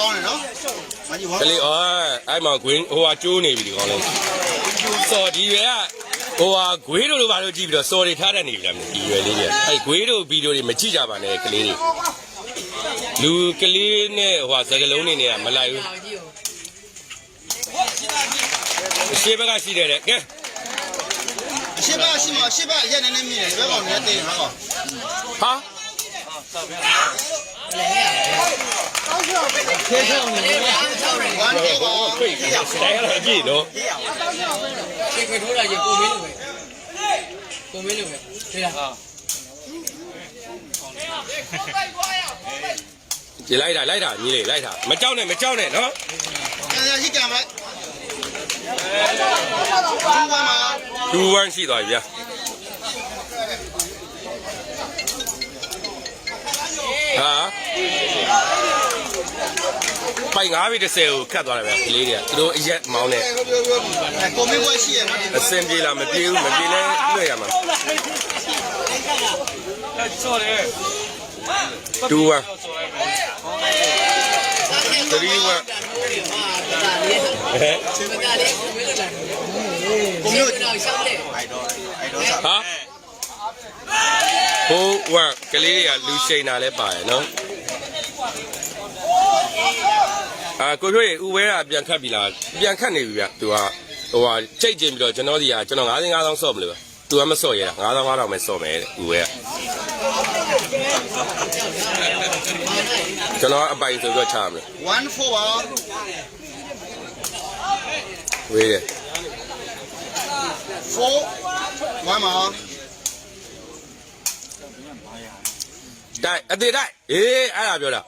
ကောင်းတယ်နော်မကြီးဝါကလေးအော်အဲ့မှာဂွင်းဟိုဟာကျိုးနေပြီဒီကောင်လေးစော်ဒီရွယ်ကဟိုဟာဂွေးတို့လိုပါလို့ကြည့်ပြီးတော့စော်တွေထားတတ်နေပြီလားမသိဒီရွယ်လေးတွေအဲ့ဂွေးတို့ဗီဒီယိုတွေမကြည့်ကြပါနဲ့ကလေးတွေလူကလေးနဲ့ဟိုဟာစကလုံးနေနေကမလိုက်ဘူးအရှိဘက်ကရှိတယ်တဲ့ကဲရှေ့ဘရှိမရှေ့ဘရက်နေနေမြည်တယ်ဘယ်ကောင်နဲ့တေးဟာကောဟာဝမ်းတော့ပါခွေးတိုင်းရ တော့ကြည့်နော်ခေခေထိုးတာကြီးကိုမင်းလိုပဲကိုမင်းလိုပဲသိလားကြည့်လိုက်တာလိုက်တာညီလေးလိုက်တာမကြောက်နဲ့မကြောက်နဲ့နော်အဲရရှိကံပါဘာမှမတူဝမ်းရှိသွား ပြီဗျာဟာပိုင်9ပြီ30ကိုခတ်သွားတယ်ဗျာကလေးတွေကသူတို့အရက်မောင်းနဲ့ကိုမင်းဘွဲရှိရနော်အစင်ပြေလာမပြေဘူးမပြေလဲလွှဲရမှာဆော်တယ်တူဝမ်းသရီဝမ်းဟဲ့မကလေးကိုမင်းလိုလာကိုမျိုးတော့ရှောင်းတယ်ဟာဟိုဝမ်းကလေးတွေကလူရှိန်တာလဲပါရယ်နော် အာကိုတို့ရေဥဝဲကပြန်ခတ်ပြီလားပြန်ခတ်နေပြီဗျသူကဟိုဟာကြိတ်ကျင်ပြီးတော့ကျွန်တော်ဒီကကျွန်တော်9သိန်း5000ဆော့မလို့သူကမဆော့ရတာ9000 5000ပဲဆော့မယ်တဲ့ဥဝဲကကျွန်တော်အပိုင်ဆိုပြီးတော့ချရမယ်1 4ပါဝေးတယ်4 1ပါတိုက်အသေးတိုက်အေးအဲ့ဒါပြောတာ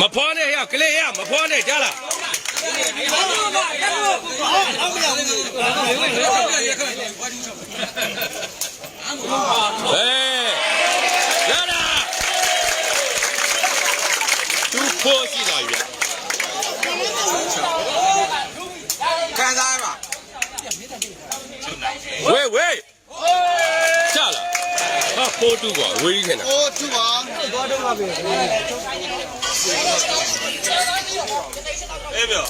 မဖောနဲ့ရကလေးရမဖောနဲ့ကြားလားဟေးရတာသူဖို့ရှိတာဗျခံစားရပါဝေးဝေးချလာဟာပိုးတူကွာဝေးကြီးနေတာ4 2ပါ အေးပြော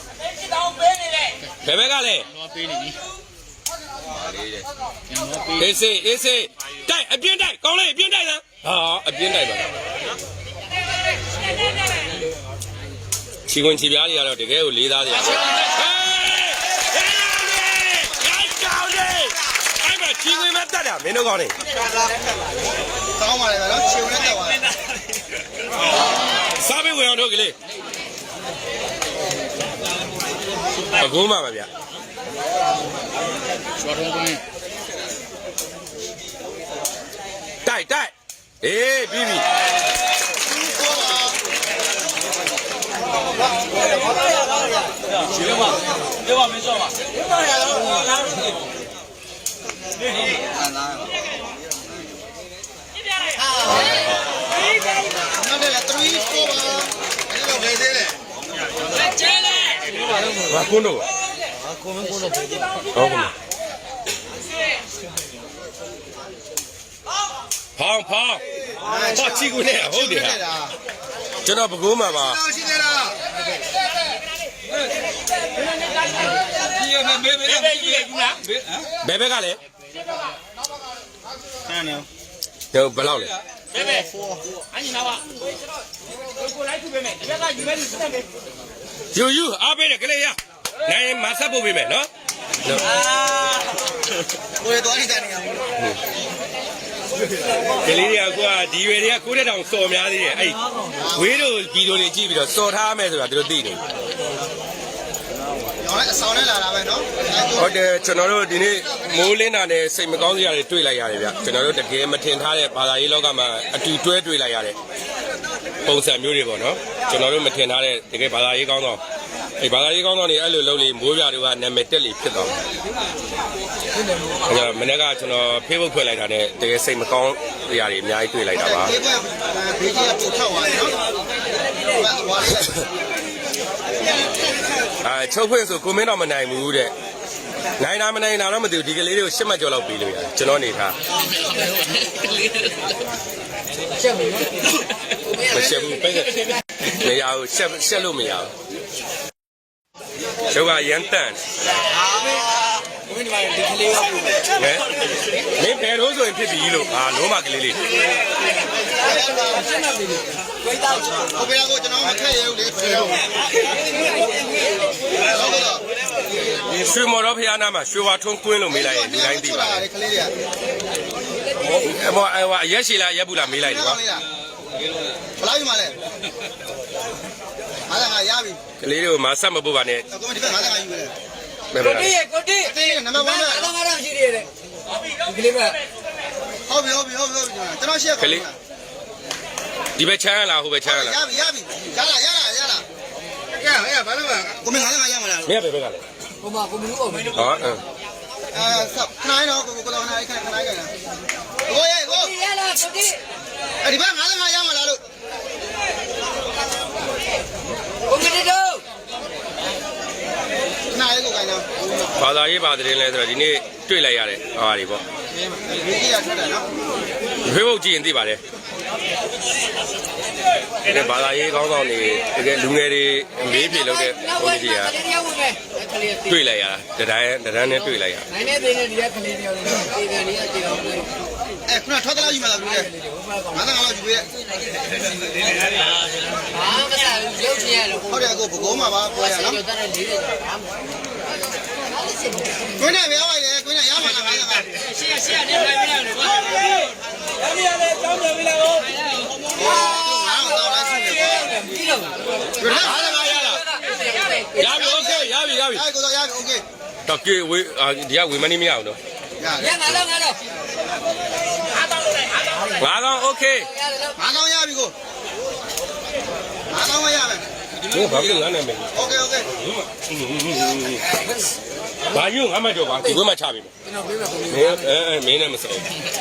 ဘယ်ဘက်ကလဲအေးစေးအေးစေးတိုက်အပြင်းတိုက်ကောင်းလေးအပြင်းတိုက်လားဟာအပြင်းတိုက်ပါလားချီကွန်ချီပြားတွေကတော့တကယ်ကိုလေးသားတွေဟေးဟေးကောင်းလေးအဲ့မှာချီကွန်မ တက်တာမင်းတို့ကောင်းနေကောင်းပါလေနော်ခြေဝင်တက်ပါစားပေးဝင်အောင်တို့ကလေးအကူမှပါဗျရှော့ထုံးကိုမင်းတိုက်တိုက်အေးပြီးပြီပြောပါပြောပါမင်းဆော်ပါနောက်တယ်3 4ပါအဲ့လို ပဲသေးတယ်ငါကွန်းတော့ကွန်းမကွန်းတော့ဟုတ်ကဲ့ဖောင်းဖောင်းဟောချီကူနဲ့ဟုတ်တယ်ဟာကျွန်တော်ပကူးမှာပါရှိသေးလားဒီမေမေမေမေကြီးလေကူလားဟမ်ဘယ်ဘက်ကလဲ ဆန်းနေတော့ဘယ်လောက်လဲမေမေအညီနာပါကိုလိုက်သူမေမေဒီဘက်ကယူမဲစတဲ့မေယူယူအားပေးတယ်ကလေးရနိုင်မဆက်ဖို့ပေးမယ်နော်ကိုယ်တော်နေတဲ့နေရာမှာကလေးတွေကကွာဒီရွယ်တွေကကိုယ့်တဲ့တောင်စော်များသေးတယ်အဲ့ဝေးတို့ဗီဒီယိုတွေကြည့်ပြီးတော့စော်ထားမယ်ဆိုတာသူတို့သိတယ် ရောင်းလိုက်အဆောင်နဲ့လာတာပဲနော်ဟုတ်တယ်ကျွန်တော်တို့ဒီနေ့မိုးလင်းတာနဲ့စိတ်မကောင်းစရာတွေတွေ့လိုက်ရတယ်ဗျကျွန်တော်တို့တကယ်မထင်ထားတဲ့ဘာသာရေးလောကမှာအတူတွဲတွေ့လိုက်ရတဲ့ပုံစံမျိုးတွေပေါ့နော်ကျွန်တော်တို့မထင်ထားတဲ့တကယ်ဘာသာရေးကောင်းတော့အဲဘာသာရေးကောင်းတော့နေအဲ့လိုလုပ်လေမိုးပြတွေကနာမည်တက်လေဖြစ်သွားတယ်အဲမနေ့ကကျွန်တော် Facebook ဖွင့်လိုက်တာနဲ့တကယ်စိတ်မကောင်းစရာတွေအများကြီးတွေ့လိုက်တာပါဒီကဘေးကြီးကပူထောက်သွားတယ်နော်ဝါးလိုက် အဲချုပ်ဖွင့်ဆိုကိုမင်းတော့မနိုင်ဘူးတဲ့နိုင်တာမနိုင်တာတော့မသိဘူးဒီကလေးတွေကိုရှစ်မှတ်ကျော်လောက်ပြီးလို့ရတယ်ကျွန်တော်နေထားချက်ဘူးမရှက်ဘူးပဲမရဘူးရှက်ရှက်လို့မရဘူးကျောက်ကရန်တန်ဘုန်းကြီးဒီမှာဒီကလေးရောပို့ဟဲ့မင်းဘယ်လိုဆိုရင်ဖြစ်ပြီလို့အာလုံးမကလေးလေး ဝိသားချဟိုဘယ်ကိုကျွန်တော်မထည့်ရဘူးလေဘယ်တော့ဟုတ်ကဲ့တော့ရွှေမော်တော်ဖျားနာမှာရွှေဝါထွန်းကွင်းလို့မေးလိုက်ရင်ဒီတိုင်းသိပါတလေယ်ကလေးတွေကအမောအအရက်ရှိလားရက်ဘူးလားမေးလိုက်တယ်ကွာဘယ်လောက်ယူမလဲအားလည်းငါရပြီကလေးတွေကိုမဆက်မပုတ်ပါနဲ့အခုမဒီဘက်ငါလည်းငါယူမယ်ဘယ်ကိုလိုလဲတိရကိုတိအသေးနံပါတ်1ပဲအားလုံးအားလုံးရှိတယ်တဲ့ဒီကလေးကဟုတ်ပြီဟုတ်ပြီဟုတ်ပြီကျွန်တော်ရှေ့ကလေး ဒီဘက်ချမ်းလားဟိုဘက်ချမ်းရလားပြီရပြီရလာရလာရလာကဲဟဲ့ဘာလို့လဲကိုမငါလည်းငါရမလားမင်းကဘယ်ဘက်ကလဲဟိုမှာကိုမလူအောင်မယ်ဟောအင်းအဲဆောက်ခဏတော့ကိုကိုလောနာခဏခဏကြတယ်ကိုရဲ့ကိုဒီရလားကိုတိအဲ့ဒီဘက်ငါလည်းငါရမလားလို့ကိုမတိတော့ခဏလေးကိုခိုင်းတော့ဘာသာရေးပါတဲ့လဲဆိုတော့ဒီနေ့တွေ့လိုက်ရတဲ့ဟာတွေပေါ့ဒီကြီးရထွက်တယ်နော်ဖေးဘုတ်ကြည့်ရင်သိပါတယ် ဒီဘာသာရေးကောင်းဆောင်တွေတကယ်လူငယ်တွေမေးပြေလို့တဲ့ဘုန်းကြီးကကလေးရောက်ဝင်မယ်ကလေးတိတွေ့လိုက်ရတာတတိုင်းတန်းနဲ့တွေ့လိုက်ရနိုင်နေသေးတယ်ဒီကကလေးတယောက်လေးဒီကနေ့အတေအောင်တွေ့အဲခုနထွက်တယ်လို့ယူမလားဘူးလေငါလည်းငါလို့ယူပေးဘာမစားဘူးရုပ်ချင်ရလို့ဟုတ်တယ်ကိုဘကုံးမှာပါပွဲရနော်ကျော်တဲ့လေးတွေဘာမှကိုနဲ့ပြောလိုက်လေကိုနဲ့ရမှာလားငါလည်းငါရှေ့ရှေ့နဲ့ပြန်ပြန်လေကွာရပြီရလေ တောင်းတယ်ပြီလားဟုတ် ငါတော့လိုက်ရှိနေပေါ့ ပြီးတော့ ငါလည်းငါရလား ရပြီโอเคရပြီရပြီ အဲကိုတော့ရပြီโอเค တော့ကေဝေးအာဒီကဝေမနီမရအောင်တော့ ရ ရငါတော့ငါတော့ ငါတော့โอเค ရတယ်လို့ ငါတော့ရပြီကိုငါတော့ရမယ် ဒီဘာလို့ငါနာမည် โอเคโอเค ဘာယူငါမကြောပါဒီဘက်မှာချပြီ ကျွန်တော်ပြေးမယ်ကို မင်းအဲအဲမင်းနဲ့မစုံ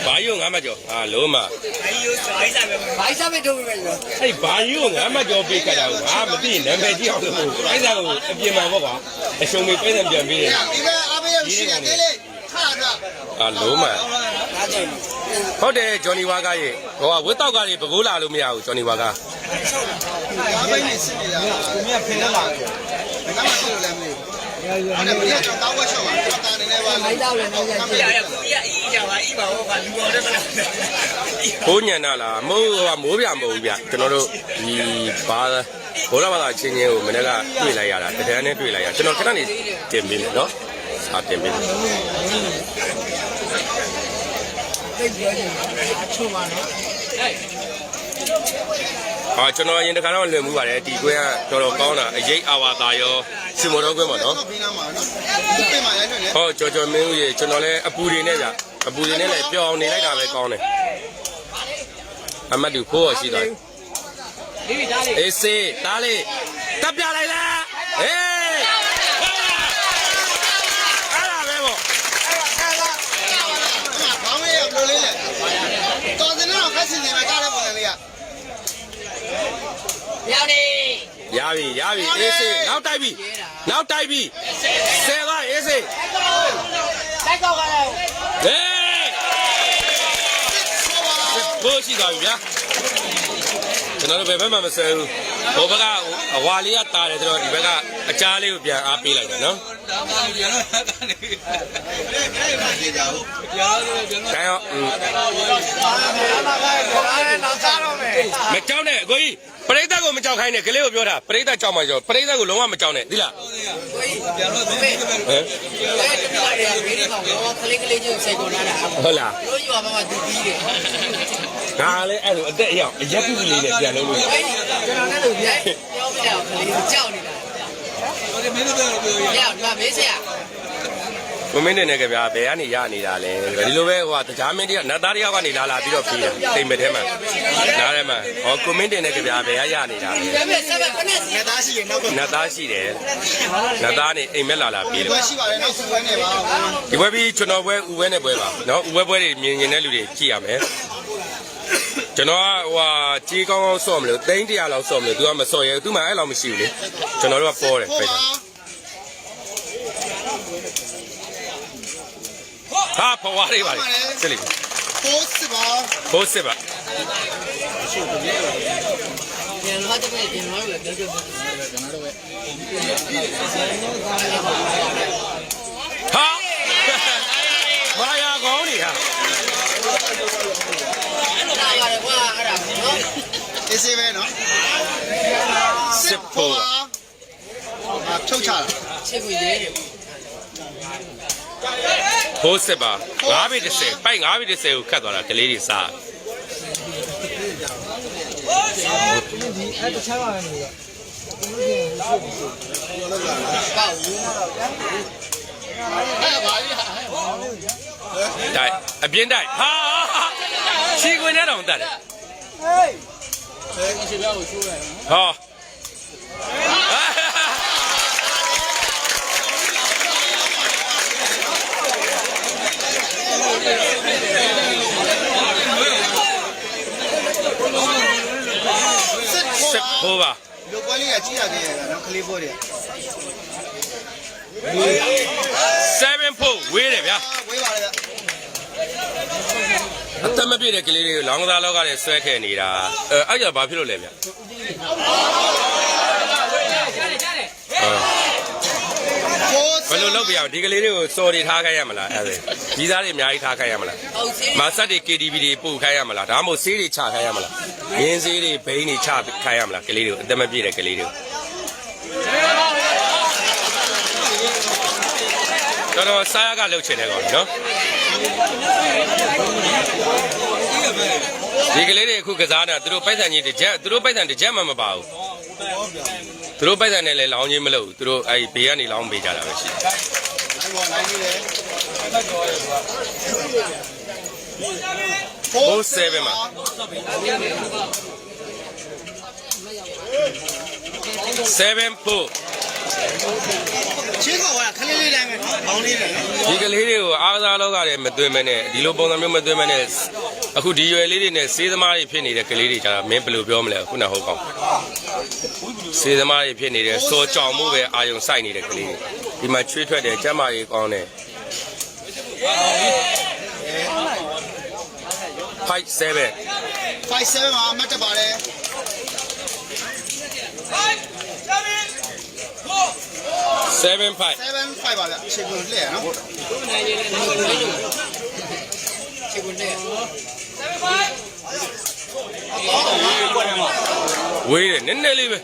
ဘာယူငါမကြောအာလုံးမ ဘိုက်စားပဲထုတ်ပေးမယ်ကျွန်တော် အဲ့ဘာယူငါမကြောပေးကြတာကိုငါမသိနာမည်ကြီးအောင်လို့အဲ့ဒါကိုအပြင်မှာပေါ့ကွာအရှုံးမေးပြန်ပြန်ပေးတယ် ဒီကအားပေးရရှိတယ်တေးလေးထားတာ အာလုံးမ ဒါကြောင့် ဟုတ်တယ်ဂျော်နီဝါကားရေဟိုကဝက်တောက်ကတွေပကိုးလာလို့မရဘူးဂျော်နီဝါကား အားပေးနေစစ်နေတာကိုမြတ်ဖင်လာတယ်ငါမှဆိုလည်းမလို့အဲ့ဒါမင်းကတော့တောင်းဝက်ချော့ပါတော့တာနေနေပါဘိုက်သားလည်းနိုင်ရကြည့်ရကိုရအီးကြပါအီးပါဟောကလူတော်တယ်မလားဘိုးညံတာလားမိုးဟိုကမိုးပြမဟုတ်ဘူးဗျကျွန်တော်တို့ဒီဘာဘိုးတော်ဘာသာချင်းချင်းကိုမနေ့ကတွေ့လိုက်ရတာတဒန်းနဲ့တွေ့လိုက်ရကျွန်တော်ခဏနေတင်ပေးမယ်နော်စာတင်ပေးမယ်သိပြောနေအချို့ပါနော် ဟာကျွန်တော်အရင်တခါတော့လွယ်မှုပါတယ်ဒီကွင်းကတော်တော်ကောင်းတာအရေးအာဝါသာရောစင်မော်တော်ကွင်းပေါ့နော်ဘီနာမှာနော်ဒီပြင်မှာရိုက်နေတယ်ဟောကြော်ကြော်မင်းဦးရေကျွန်တော်လည်းအပူတွေနဲ့ဗျအပူတွေနဲ့လည်းပျော်အောင်နေလိုက်တာပဲကောင်းတယ်အမတ်တူဖိုးရရှိသွားတယ်ဒီပြီသားလေးအေးစေးတားလေးတပ်ပြလိုက်လားဟေးအဲ့ဒါပဲပေါ့ ဘောင်းလေးကဘလိုလေးလဲတော်စနေတော့ဖက်စင်နေမှာကြားတဲ့ပုံစံလေးက ရောက်နေရပြီရပြီအေးစေးနောက်တိုက်ပြီနောက်တိုက်ပြီဆယ်ပါအေးစေးတိုက်ကောက်ကြတယ်ဟေးဘိုးရှိသွားပြီဗျာကျွန်တော်တို့ဘယ်ဘက်မှမဆဲဘူးဟိုဘက်ကအဝါလေးကတာတယ်ဆိုတော့ဒီဘက်ကအကြားလေးကိုပြန်အားပေးလိုက်တယ်နော် ပြေကြဘူးဆိုင်ရောอืมနောက်စားတော့မယ်မကြောက်နဲ့အကိုကြီးပရိသတ်ကိုမကြောက်ခိုင်းနဲ့ကလေးကိုပြောတာပရိသတ်ကြောက်မှကြောက်ပရိသတ်ကိုလုံးဝမကြောက်နဲ့သိလားပြန်လို့မေးဟမ်အဲ့ဒီမှာလေမေးတော့ကလေးကလေးချင်းစိတ်ကုန်လာတာဟုတ်လားလို့ယူပါမှာသူပြီးတယ်ငါလည်းအဲ့လိုအသက်အရောက်အရက်ပုလေးနဲ့ပြန်လုံးလို့အဲ့ကျွန်တော်လည်းလို့ပြန်ပြောပြတော့ကလေးကိုကြောက်နေတာဟု တ်တယ်မင်းတို့တော့ပြောရအောင်ဒီမှာမေးစရာမမင်းနဲ့ကဗျာဘယ်ကနေရနေတာလဲဒီလိုပဲဟိုကတရားမင်းတယောက်နတ်သားတယောက်ကနေလာလာပြီးတော့ပြီးတာတိမ်မက်ထဲမှာနားထဲမှာဟောကွန်မင်းတင်နဲ့ကဗျာဘယ်ကရနေတာလဲဒါပေမဲ့ဆက်ပဲခဏစီငါသားရှိရင်နောက်ကနတ်သားရှိတယ်နတ်သားနေအိမ်မက်လာလာပြီးတယ်ဘယ်ရှိပါလဲနောက်စုဝဲနေပါဒီဘက်ပြီးကျွန်တော်ပွဲဥပွဲနဲ့ပွဲပါနော်ဥပွဲပွဲတွေမြင်မြင်တဲ့လူတွေကြည့်ရမယ် ကျွန်တော်ကဟိုဟာကြီးကောင်းကောင်းစော့မလို့သိန်း100လောက်စော့မလို့ तू ကမစော့ရဲ तू မှအဲ့လောက်မရှိဘူးလေကျွန်တော်တို့ကပေါ်တယ်ဟိုဖိတ်ပါတာဟာဖွားလေးပါလေစစ်လိပိုးစစ်ပါဘိုးစစ်ပါပြန်လာတဲ့ပြန်လာလို့ပြောကြတယ်ဟာဘာယာကောင်းနေဟာ လာရတယ်ကွာအဲ့ဒါနော် အေးစေးပဲနော် စစ်ဖို့ အာဖြုတ်ချတာချစ်ကိုရဲတယ်ဘိုးစစ်ပါ9ဘီ30ပိုက်9ဘီ30ကိုခတ်သွားတာကလေးတွေစားပေါ့ဘူးအဲ့ပါပြီဟာတိုက်အပြင်းတိုက်ဟာချီခွင်နဲ့တောင်တတ်တယ်ရှင်ပြောကိုချိုးရတယ်ဟော စစ်ဖို့ပါလူပွဲလေးကကြည့်ရခဲ့ရတာနော်ကလေးပွဲတွေ7ဖို့ဝေးတယ်ဗျာဝေးပါလေဗျအသက်မပြည့်တဲ့ကလေးတွေကိုလောင်းကစားလောက်ကလည်းဆွဲထည့်နေတာအဲအဲ့ကြောင့်ဘာဖြစ်လို့လဲဗျာ ဘယ်လိုလုပ်ပြရအောင်ဒီကလေးတွေကိုစော်တွေထားခိုင်းရမလားအဲ့ဒါကြီးစားတွေအများကြီးထားခိုင်းရမလားဟုတ်စီမာဆက်တွေ KTV တွေပို့ခိုင်းရမလားဒါမှမဟုတ်ဆေးတွေချခိုင်းရမလားရင်းဆေးတွေဘိန်းတွေချခိုင်းရမလားကလေးတွေကိုအသက်မပြည့်တဲ့ကလေးတွေကိုတော်တော်စားရကလှုပ်ချင်တယ်ကောင်နော်ဒီကလေးတွေအခုကစားနေတာသူတို့ပိုက်ဆံကြီးတစ်ချက်သူတို့ပိုက်ဆံတစ်ချက်မှမပါဘူး သူတို့ပိုက်ဆံနဲ့လည်းလောင်းချင်းမလုပ်ဘူးသူတို့အဲ့ဘေးကနေလောင်းပေးကြတာပဲရှိတယ်နိုင်ပေါ်နိုင်ကြီးလေဟိုး7မှာ7ဖို့ ချင်းကောကခလေးလေးတိုင်းပဲနော်ဘောင်းလေးတယ်နော်ဒီကလေးတွေကိုအားကစားလောကလည်းမသွင်းမနဲ့ဒီလိုပုံစံမျိုးမသွင်းမနဲ့အခုဒီရွယ်လေးတွေနဲ့စေးသမားတွေဖြစ်နေတဲ့ကလေးတွေကျတော့မင်းဘယ်လိုပြောမလဲခုနဟုတ်ကောင်းစေးသမားတွေဖြစ်နေတဲ့စောကြောင်မှုပဲအာယုံစိုက်နေတဲ့ကလေးတွေဒီမှာချွေးထွက်တယ်ကျမ်းမာရေးကောင်းတယ်5 7 57မှာအမှတ်တက်ပါတယ် 7 5 75ပါဗျခြေကုန်လှည့်ရနော်ချစ်ကိုနဲ့ဝေးတယ်နည်းနည်းလေးပဲ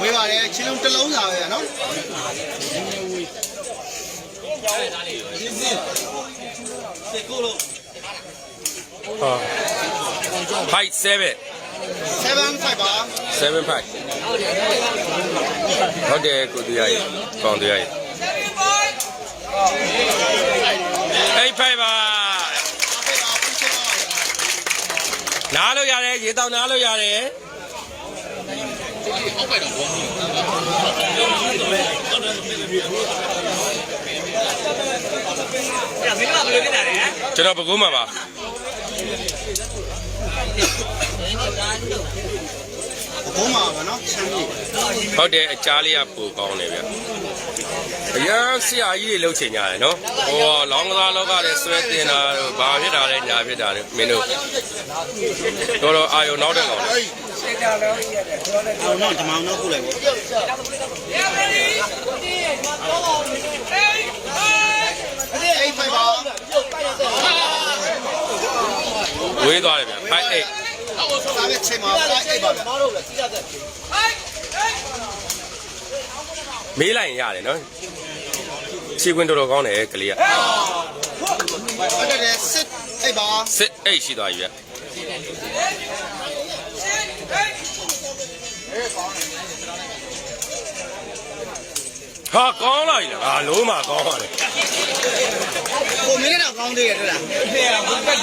ဝေးပါတယ်ချင်းလုံးတစ်လုံးစာပဲနော်ဟာ5 7 75ပါ7 5 ဟုတ်တယ်ကိုတရားကြီးကောင်းတရားကြီးအိတ်ဖိုက်ပါနားလို့ရတယ်ရေတောင်နားလို့ရတယ်မင်းကဘယ်လိုဖြစ်တာလဲကျွန်တော်ပကုံးမှာပါ ဘုံမှာပါနော်ချမ်းမြေဟုတ်တယ်အချားလေးကပူကောင်းတယ်ဗျအရင်ဆရာကြီးတွေလှုပ်ချင်ကြတယ်နော်ဟိုလောင်းကစားလောကလည်းဆွဲတင်တာတို့ဘာဖြစ်တာလဲညာဖြစ်တာလဲမင်းတို့တော်တော်အာယုံနောက်တဲ့ကောင်လေအောင်တော့ဓမ္မအောင်တော့ပို့လိုက်ပေါ့အဲ့ဖိုက်ပါဝေးသွားတယ်ဗျဖို က်အိတ်ဒါပဲချိန်မှာဖိုက်ပါဗျမေးလိုက်ရင်ရတယ်နော်ခြေခွင်းတော်တော်ကောင်းတယ်ကလေးကဟုတ်တယ်စစ်အိတ်ပါစစ်အိတ်ရှိသွားပြီဗျဟာကောင်းလာပြီလားငါလုံးမကောင်းပါလေကိုမင်းတော့ကောင်းသေးတယ်တွေ့လား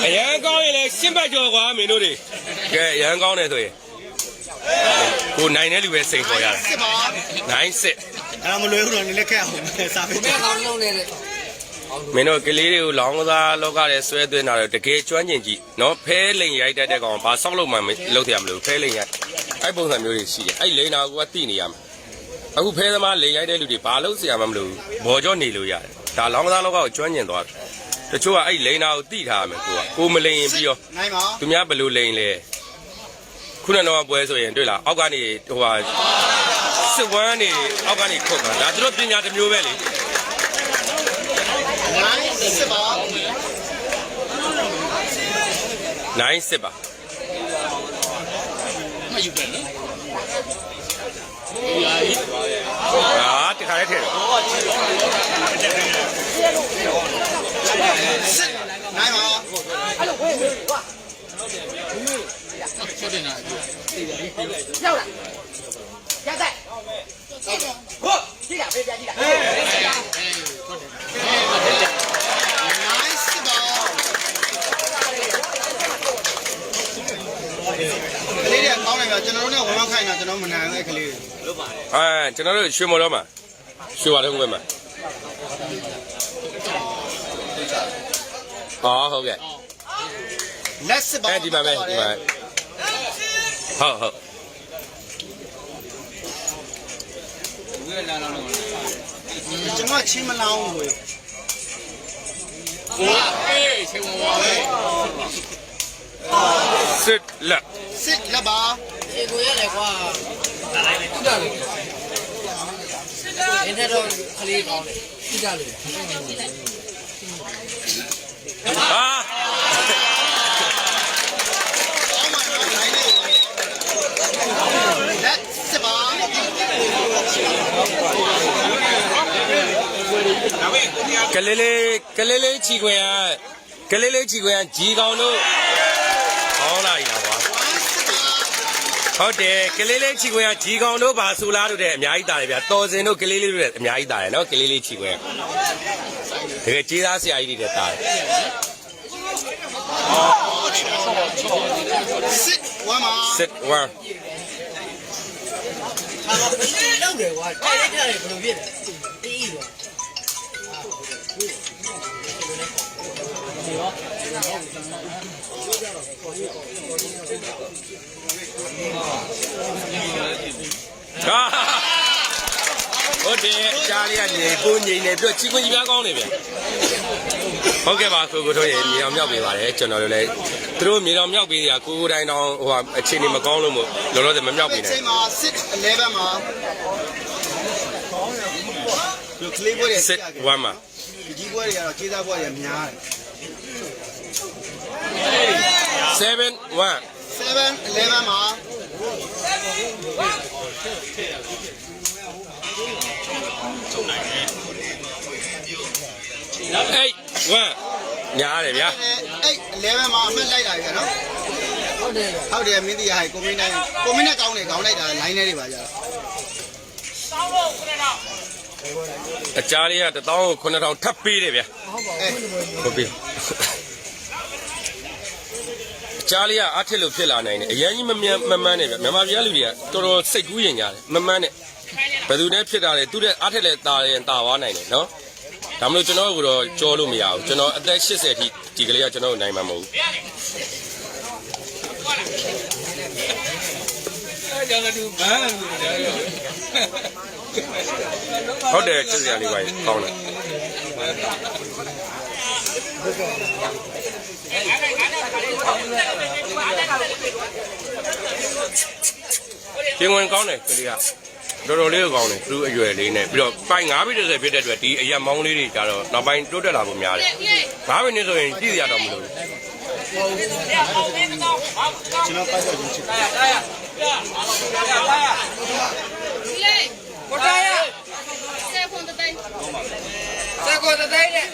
အရန်ကောင်းရင်လည်းရှင်းပတ်ကြော်ကွာမင်းတို့တွေ ကဲအရန်ကောင်းတယ်ဆိုရင်ကိုနိုင်တဲ့လူပဲစိန်ခေါ်ရတယ်စစ်ပါနိုင်စစ်အဲ့မလွယ်ဘူးတော့နည်းနည်းခက်အောင်စာပေဘယ်ကောင်လုံးနေတဲ့မင်းတို့ကလေးတွေကိုလောင်းကစားလောကထဲဆွဲသွင်းတာတော့တကယ်ကျွမ်းကျင်ကြည့်နော်ဖဲလိန်ရိုက်တတ်တဲ့ကောင်ဘာဆောက်လို့မှမလုပ်ရမလို့ဖဲလိန်ရိုက်အဲ့ပုံစံမျိုးတွေရှိတယ်အဲ့လိန်နာကတိနေရမှာအခုဖဲသမားလိန်ရိုက်တဲ့လူတွေဘာလို့ဆရာမှမလို့ဘော်ကြောနေလို့ရတယ်ဒါလောင်းကစားလောကကိုကျွမ်းကျင်သွားတယ်တချို့ကအဲ့လိန်နာကိုတိထားရမယ်ကိုကကိုမလိန်ရင်ပြီးတော့နိုင်ပါသူများဘယ်လိုလိန်လဲ ခုနကတော့ပွဲဆိုရင်တွေ့လားအောက်ကနေဟိုဟာစစ်ဝမ်းနေအောက်ကနေခုတ်တာဒါသူတို့ပညာတစ်မျိုးပဲလေနိုင်စစ်ပါနိုင်စစ်ပါမယူတယ်နော်ဟာတခါလေးထည့်တော့စစ်နိုင်ပါ ဆွတ်တင်တာနိုင်စစ်ပါကလေးတွေကကောင်းတယ်ဗျကျွန်တော်တို့နဲ့ဝင်မခိုင်းတာကျွန်တော်မနိုင်ဘူးအဲ့ကလေးတွေအဲကျွန်တော်တို့ရွှေမော်တော့မှာရွှေဝါတော့ဝဲမှာအော်ဟုတ်ကဲ့လက်စစ်ပါအဲဒီမှာပဲဒီမှာ ဟုတ်ဟုတ်ကျွန်တော်ချင်းမလောင်းဘူးဟိုအေးချိန်ဝင်သွားတယ်စစ်လက်စစ်လက်ပါဒီကိုရတယ်ကွာခုတာလေအင်းတော့ခလေးကောင်းတယ်ခုတာလေဟာ အောင်းမှာနိုင်နေလက်စစ်ပါ က လေးလေးကလေးလေးချီခွင်ကကလေးလေးချီခွင်ကជីကောင်တို့ဟောလာရတာကွာဟုတ်တယ်ကလေးလေးချီခွင်ကជីကောင်တို့ပါဆူလားတို့တဲ့အများကြီးတာတယ်ဗျတော်စင်တို့ကလေးလေးတို့တဲ့အများကြီးတာတယ်နော်ကလေးလေးချီခွင်တကယ်ကြီးသားဆရာကြီးတွေတာတယ်စစ်ဝမ်းပါစစ်ဝမ်ဟာမပြီးလောက်တယ်ကွာတိုက်လိုက်ကြတယ်ဘယ်လိုဖြစ်လဲ ဟာဟုတ်တယ်အချားလေးကနေကိုငိမ့်နေပြီးတော့ချီခွင်ကြီးပြားကောင်းနေဗျဟုတ်ကဲ့ပါကိုကိုတို့ရေမြေအောင်မြောက်ပေးပါတယ်ကျွန်တော်တို့လည်းသူတို့မြေအောင်မြောက်ပေးတာကိုကိုတိုင်းတောင်ဟိုဟာအခြေအနေမကောင်းလို့မို့လောလောဆယ်မမြောက်ပေးဒီနဲ့ချိန်မှာစစ်11မှာဒီကလေးပွဲတွေစစ်ဝမ်မှာဒီကြီးပွဲတွေကတော့ခြေသားပွဲတွေများတယ် 7 1 7 11မှာ8 1ညားတယ်ဗျာအဲ့11မှာအမှတ်လိုက်တာကြီးကနော်ဟုတ်တယ်ဟုတ်တယ်မင်းတရားဟိုကိုမင်းတိုင်းကိုမင်းနဲ့ကောင်းတယ်ကောင်းလိုက်တာ line ထဲတွေပါကြတော့အကြားလေးက1000ကို9000ထပ်ပေးတယ်ဗျာအဲ့ဟုတ်ပြီအ ကြားလေးကအားထစ်လို့ဖြစ်လာနိုင်တယ်အရင်ကြီးမမြန်မမှန်းနဲ့ဗျမြန်မာပြည်လူတွေကတော်တော်စိတ်ကူးရင်ကြတယ်မမှန်းနဲ့ဘယ်သူနဲ့ဖြစ်တာလဲသူတဲ့အားထစ်လဲတာရင်တာသွားနိုင်တယ်နော်ဒါမလို့ကျွန်တော်ကတော့ကြောလို့မရဘူးကျွန်တော်အသက်80ထိဒီကလေးကကျွန်တော်နိုင်မှာမဟုတ်ဘူးကျောင်းတူဘန်းလို့ကြားရောဟုတ်တယ်ချစ်စရာလေးပါကောင်းတယ် ပြင်ဝင်ကောင်းတယ်ကလေးကတော်တော်လေးကိုကောင်းတယ်သူ့အရွယ်လေးနဲ့ပြီးတော့ပိုင်9မိနစ်30ဖြစ်တဲ့အတွက်ဒီအရက်မောင်းလေးတွေကြတော့နောက်ပိုင်းတိုးတက်လာဖို့များတယ်9မိနစ်ဆိုရင်ကြည့်ရတော့မလို့ကျွန်တော်ပတ်သက်ခြင်းချစ်ကိုတာရဆက်ခွန်တဲ့တိုင်းစကောတတိုင်းနဲ့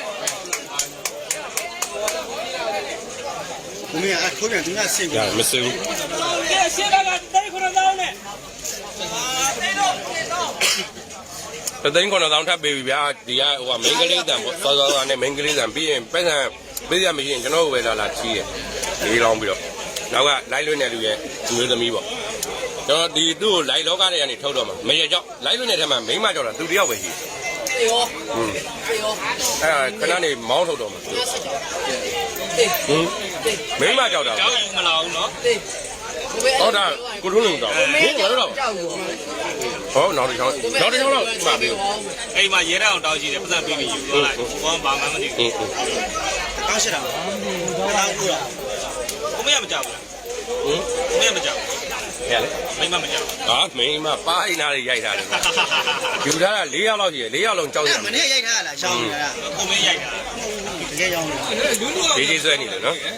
ကိုမင်းကခိုးပြန်သူကဆင်ရကြမစဘူးတသိန်း9000ထပ်ပေးပြီဗျာဒီကဟိုကမိန်းကလေးတန်ပေါ့စောစောစောနဲ့မိန်းကလေးတန်ပြီးရင်ပတ်စံပေးရမရှိရင်ကျွန်တော်တို့ပဲလာလာချီးတယ်လေးလောင်းပြီးတော့နောက်ကလိုက်လွှင့်တဲ့လူရဲ့မျိုးသမီးပေါ့ကျွန်တော်ဒီသူ့ကိုလိုက်လောကတွေကနေထုတ်တော့မှာမရကြောက်လိုက်လွှင့်တဲ့ထဲမှာမိန်းမကြောက်တာသူတယောက်ပဲရှိတေရော ဟွန်းတေရောအဲ့ဒါခဏနေမောင်းထုတ်တော့မှာငါဆက်ကြောင်းတေဟွန်းမိန်းမကြောက်တာကျောင်းယူမလာဘူးနော်တေကိုပဲဟုတ်တာကိုထုံးလုံးတော့ဟင်းငါတို့တော့ကြောက်ဘူးဟောနောက်တစ်ချောင်းနောက်တစ်ချောင်းတော့မှာပြီဟွန်းအိမ်မှာရဲတဲ့အောင်တောင်းကြည့်တယ်ပတ်သက်ပြီးပြီးယူပြောလိုက်ဘောဘာမှမသိဘူးဟွန်းတောင်းရှစ်တာတောင်းကူတာကိုမရမကြောက်ဘူးဟွန်းကိုမရမကြောက် ရလေမိမမကြောက်ဟာမင်းမပါအိနာလေးရိုက်ထားတယ်ယူထားတာ၄ယောက်လောက်ရှိတယ်၄ယောက်လုံးကြောက်ရမနေ့ရိုက်ထားတာရှောင်းနေတာကိုမင်းရိုက်တာတကယ်ရောင်းနေတာဘေးကြီးဆွဲနေတယ်နော်ဟမ်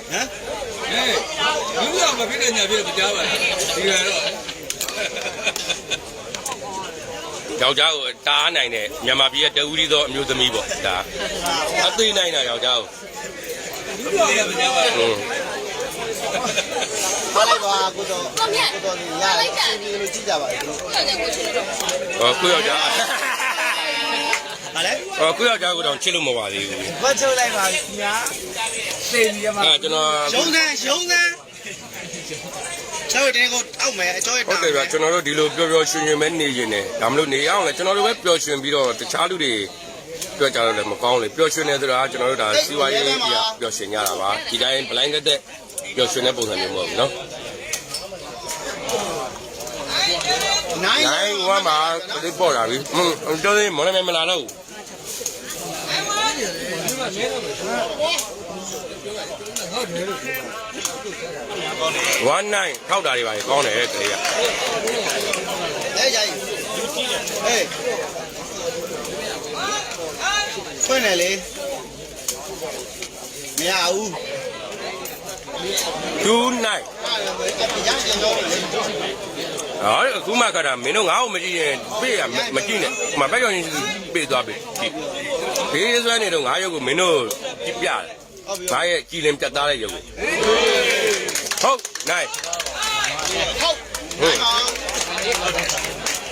ဟေးလူကမဖြစ်တဲ့ညာပြည့်မကြားပါဘူးဒီကတော့ယောက်ျားကိုတားနိုင်တဲ့မြန်မာပြည်ရဲ့တဦးကြီးသောအမျိုးသမီးပေါ့ဒါအသေးနိုင်တာယောက်ျားကိုလူကလည်းမကြားပါဘူး ဟွန်းပါလိုက်ပါကိုတော့ကိုတော့နေရတယ်စီဗီလိုကြည့်ကြပါဦးဟောကိုယောက်ျားဟာလေဟောကိုယောက်ျားကိုတော့ချစ်လို့မပါသေးဘူးဘတ်ချုပ်လိုက်ပါညာသိပြီရမှာအဲကျွန်တော်ရုံးသန်းရုံးသန်းကျောင်းတင်းကိုအောက်မယ်အကျော်ရဟုတ်တယ်ဗျကျွန်တော်တို့ဒီလိုပျော်ပျော်ရွှင်ရွှင်ပဲနေရင်လည်းဒါမလို့နေအောင်လေကျွန်တော်တို့ပဲပျော်ရွှင်ပြီးတော့တခြားလူတွေပြောကြတော့လည်းမကောင်းလေပျော်ရွှင်နေဆိုတာကျွန်တော်တို့ဒါစီဝါရေးကြီးပျော်ရွှင်ကြတာပါဒီတိုင်း blind တက်တဲ့ ပျော်ရွှင်တဲ့ပုံစံမျိုးမဟုတ်ဘူးနော်နိုင်နိုင်ဝမ်းမှာဒီပေါ်လာပြီဟွန်းတော်သေးမော်နေမလာတော့ဘူး19ထောက်တာတွေပါကောင်းတယ်ကလေးကအဲကြိုင်ဟေးဖွင့်တယ်လေမရဘူး 29အဲ့ဒီရရင်တော့လေဟာအခုမှခါတာမင်းတို့ငါ့ကိုမကြည့်ရင်ပြေးရမကြည့်နဲ့မဘက်ရောင်ရင်ပြေးသွားပြီဘေးဆွဲနေတော့ငါရုပ်ကိုမင်းတို့ကြည့်ပြတယ်ဟုတ်ပြီငါရဲ့ကြည်လင်ပြတ်သားတဲ့ရုပ်ကိုဟုတ်နိုင်ဟုတ်ဟုတ်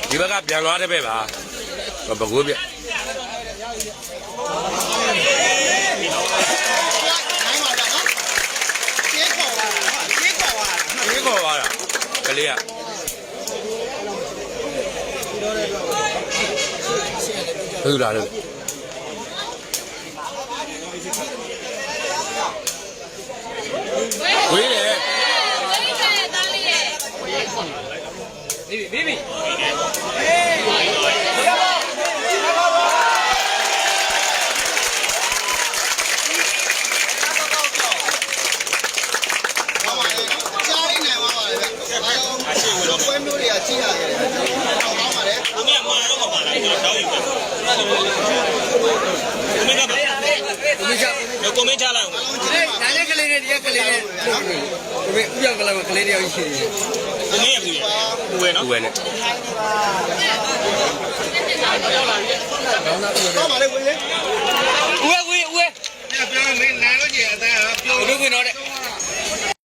ဒီဘက်ကပြန်သွားတဲ့ဘက်ပါဘကိုးပြ နိုင်ပါတော့နော်ကျေးခေါ်ပါကျေးခေါ်ပါ ဒီခေါ်သွားတာ ကလေးကဟုတ်လားလို့ဝေးတယ်ပြီးပြီပြီးပြီပါပါလေကြားရနိုင်ပါပါလေဗျအရှိဝင်တော့ပွဲမျိုးတွေကကြီးရတယ်ဟုတ်ပါပါလေ ကိုမင်းမှာတော့မပါလားကျွန်တော်တောင်းယူပါ ကိုမင်းကပါကိုမင်းချလိုက်အောင်ဟေးဒါနဲ့ကလေးနဲ့ဒီကလေးနဲ့ဘယ်ဥရောက်ကလေးကလေးတယောက်ရှိတယ်ကိုမင်းရဘူးကိုဝယ်နော်သူပဲနဲ့တော့ပါလေဝင်လေဦးဝဲဦးဝဲပြောမင်းနိုင်လို့ကြီးအသားပြောဘယ်လိုဝင်တော့တဲ့